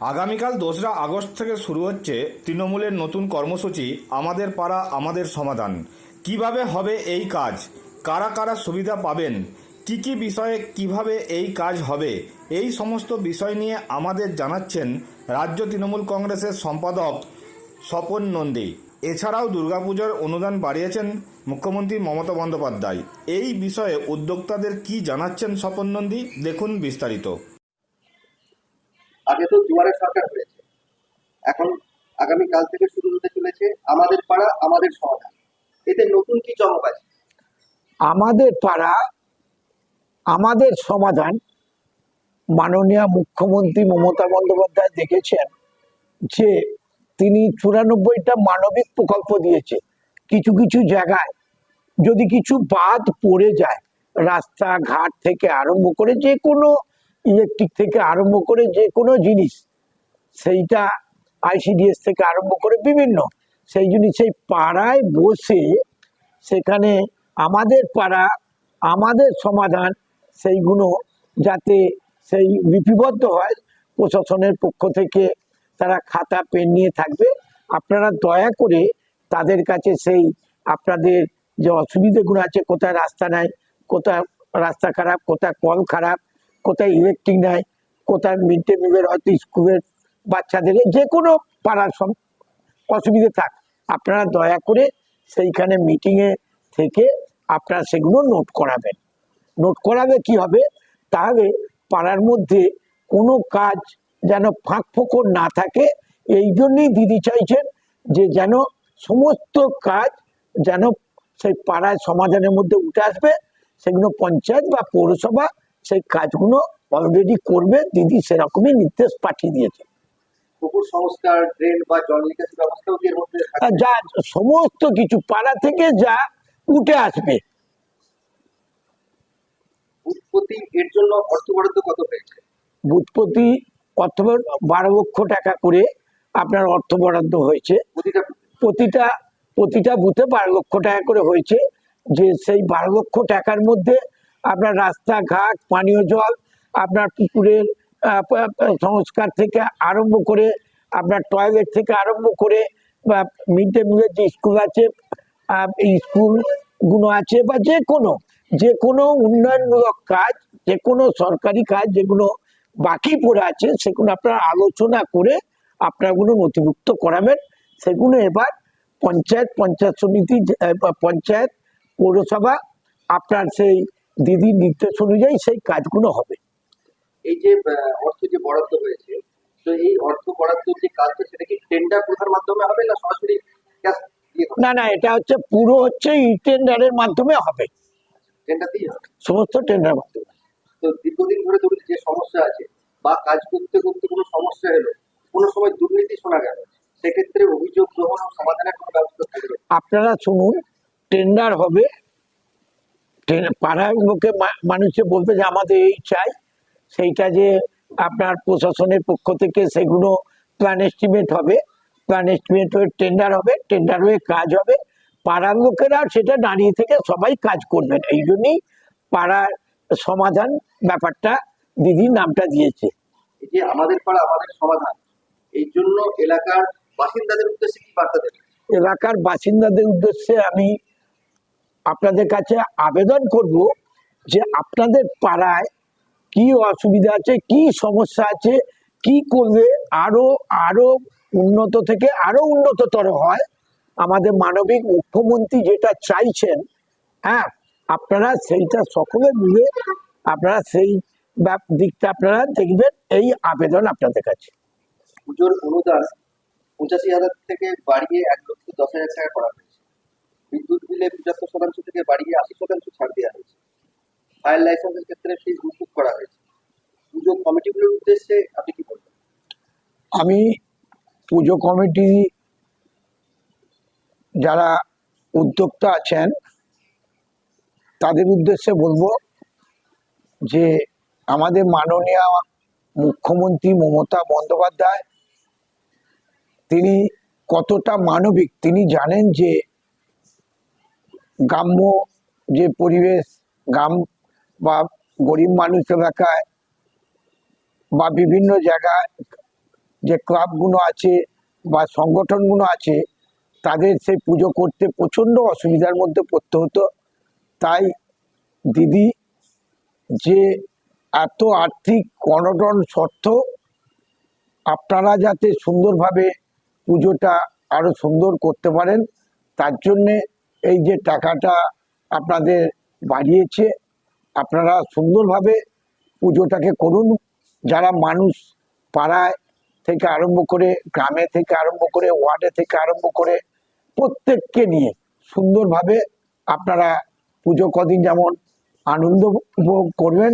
আগামীকাল দোসরা আগস্ট থেকে শুরু হচ্ছে তৃণমূলের নতুন কর্মসূচি, আমাদের পাড়া, আমাদের সমাধান। কীভাবে হবে এই কাজ? কারা কারা সুবিধা পাবেন? কি কি বিষয়ে কীভাবে এই কাজ হবে? এই সমস্ত বিষয় নিয়ে আমাদের জানাচ্ছেন রাজ্য তৃণমূল কংগ্রেসের সম্পাদক স্বপন নন্দী। এছাড়াও দুর্গাপুজোর অনুদান বাড়িয়েছেন মুখ্যমন্ত্রী মমতা বন্দ্যোপাধ্যায়। এই বিষয়ে উদ্যোক্তাদের কি জানাচ্ছেন স্বপন নন্দী? দেখুন বিস্তারিত। আগে তো দুয়ারে সরকার হয়েছে। এখন আগামী কাল থেকে শুরু হতে চলেছে আমাদের পাড়া, আমাদের সমাধান। এতে নতুন কি চমক আছে? আমাদের পাড়া, আমাদের সমাধান মাননীয় মুখ্যমন্ত্রী মমতা বন্দ্যোপাধ্যায় দেখেছেন যে তিনি চুরানব্বইটা মানবিক প্রকল্প দিয়েছে। কিছু কিছু জায়গায় যদি কিছু বাদ পড়ে যায়, রাস্তাঘাট থেকে আরম্ভ করে যে কোনো ইলেকট্রিক থেকে আরম্ভ করে যে কোনো জিনিস, সেইটা আইসিডিএস থেকে আরম্ভ করে বিভিন্ন, সেই জিনিস, সেই পাড়ায় বসে সেখানে আমাদের পাড়া, আমাদের সমাধান সেইগুলো যাতে সেই লিপিবদ্ধ হয়, প্রশাসনের পক্ষ থেকে তারা খাতা, পেন নিয়ে থাকবে। আপনারা দয়া করে তাদের কাছে সেই আপনাদের যে অসুবিধেগুলো আছে, কোথায় রাস্তা নাই, কোথায় রাস্তা খারাপ, কোথায় কল খারাপ কোথায় ইলেকট্রিক নাই, কোথায় মিড ডে মিলের হয়তো স্কুলের বাচ্চাদের যে কোনো পাড়ার সব অসুবিধে থাক। আপনারা দয়া করে সেইখানে মিটিংয়ে থেকে আপনারা সেগুলো নোট করাবেন। নোট করাবে কি হবে? তাহলে পাড়ার মধ্যে কোনো কাজ যেন ফাঁক ফোকর না থাকে, এই জন্যই দিদি চাইছেন যে যেন সমস্ত কাজ যেন সেই পাড়ায় সমাধানের মধ্যে উঠে আসবে। সেগুলো পঞ্চায়েত বা পৌরসভা সেই কাজগুলো অলরেডি করবে দিদি সেরকমই নির্দেশ পাঠিয়ে দিয়েছে। পুকুর সংস্কার ড্রেন বা জল নিকাশি ব্যবস্থাও এর মধ্যে যা সমস্ত কিছু পাড়া থেকে যা উঠে আসবে। উৎপত্তি এর জন্য অর্থ বরাদ্দ কত অর্থ বারো লক্ষ টাকা করে আপনার অর্থ বরাদ্দ হয়েছে। প্রতিটা প্রতিটা বুথে বারো লক্ষ টাকা করে হয়েছে। যে সেই বারো লক্ষ টাকার মধ্যে আপনার রাস্তাঘাট, পানীয় জল, আপনার পুকুরের সংস্কার থেকে আরম্ভ করে, আপনার টয়লেট থেকে আরম্ভ করে, বা মিড ডে মিলের যে স্কুল আছে স্কুলগুলো আছে, বা যে কোনো যে কোনো উন্নয়নমূলক কাজ, যে কোনো সরকারি কাজ যেগুলো বাকি পড়ে আছে, সেগুলো আপনারা আলোচনা করে আপনারগুলো নথিভুক্ত করাবেন। সেগুলো এবার পঞ্চায়েত পঞ্চায়েত সমিতি পঞ্চায়েত, পৌরসভা, আপনার সেই দিদির নির্দেশ অনুযায়ী সেই কাজগুলো হবে। এই যে অর্থ যে বরাদ্দ হয়েছে তো এই অর্থ বরাদ্দ যে কাজটা সেটা কি টেন্ডার প্রথার মাধ্যমে হবে না সরাসরি না না এটা হচ্ছে পুরো হচ্ছে ই টেন্ডারের মাধ্যমে হবে। টেন্ডার দিয়ে হবে? সমস্ত টেন্ডার মাধ্যমে। তো দীর্ঘদিন ধরে ধরুন যে সমস্যা আছে বা কাজ করতে করতে কোনো সমস্যা এলো কোনো সময় দুর্নীতি শোনা গেল সেক্ষেত্রে অভিযোগ গ্রহণ ও সমাধানের কোনো ব্যবস্থা থাকবে? আপনারা শুনুন টেন্ডার হবে পাড়ার লোকে মানুষে বলবে যে আমাদের এই চাই সেইটা যে আপনার প্রশাসনের পক্ষ থেকে সেগুলো প্ল্যান এস্টিমেট হবে। প্ল্যান এস্টিমেট হয়ে টেন্ডার হবে টেন্ডার হয়ে কাজ হবে। পাড়ার লোকেরা সেটা দাঁড়িয়ে থেকে সবাই কাজ করবেন। এই জন্যই পাড়ার সমাধান ব্যাপারটা দিদি নামটা দিয়েছে। যে আমাদের পাড়া আমাদের সমাধান। এই জন্য এলাকার বাসিন্দাদের উদ্দেশ্যে কি বার্তা দেবে এলাকার বাসিন্দাদের উদ্দেশ্যে আমি আপনাদের কাছে আবেদন করব যে আপনাদের পাড়ায় কি অসুবিধা আছে, কি সমস্যা আছে, কি করলে আরও আরও উন্নত থেকে আরও উন্নততর হয়। আমাদের মানবিক মুখ্যমন্ত্রী যেটা চাইছেন হ্যাঁ আপনারা সেইটা সকলে মিলে আপনারা সেই দিকটা আপনারা দেখবেন, এই আবেদন আপনাদের কাছে। পুজোর অনুদান পঁচাশি হাজার থেকে বাড়িয়ে এক লক্ষ দশ হাজার টাকা করা বিদ্যুৎ বিলে পঁচাত্তর শতাংশ থেকে বাড়িয়ে আশি শতাংশ ছাড় দেওয়া হয়েছে। ফায়ার লাইসেন্সের ক্ষেত্রে ফিস মুকুব করা হয়েছে। পুজো কমিটিগুলোর উদ্দেশ্যে আপনি কি বলবেন? আমি পুজো কমিটি যারা উদ্যোক্তা আছেন, তাদের উদ্দেশ্যে বলব যে আমাদের মাননীয় মুখ্যমন্ত্রী মমতা বন্দ্যোপাধ্যায়, তিনি কতটা মানবিক, তিনি জানেন যে গ্রাম্য যে পরিবেশ, গ্রাম বা গরিব মানুষ এলাকায় বা বিভিন্ন জায়গায় যে ক্লাবগুলো আছে বা সংগঠনগুলো আছে, তাদের সেই পুজো করতে প্রচণ্ড অসুবিধার মধ্যে পড়তে হতো। তাই দিদি যে এত আর্থিক অনটন সত্ত্বেও আপনারা যাতে সুন্দরভাবে পুজোটা আরও সুন্দর করতে পারেন, তার জন্যে এই যে টাকাটা আপনাদের বাড়িয়েছে, আপনারা সুন্দরভাবে পুজোটাকে করুন। যারা মানুষ পাড়ায় থেকে আরম্ভ করে, গ্রামে থেকে আরম্ভ করে, ওয়ার্ডে থেকে আরম্ভ করে, প্রত্যেককে নিয়ে সুন্দরভাবে আপনারা পুজো কদিন যেমন আনন্দ উপভোগ করবেন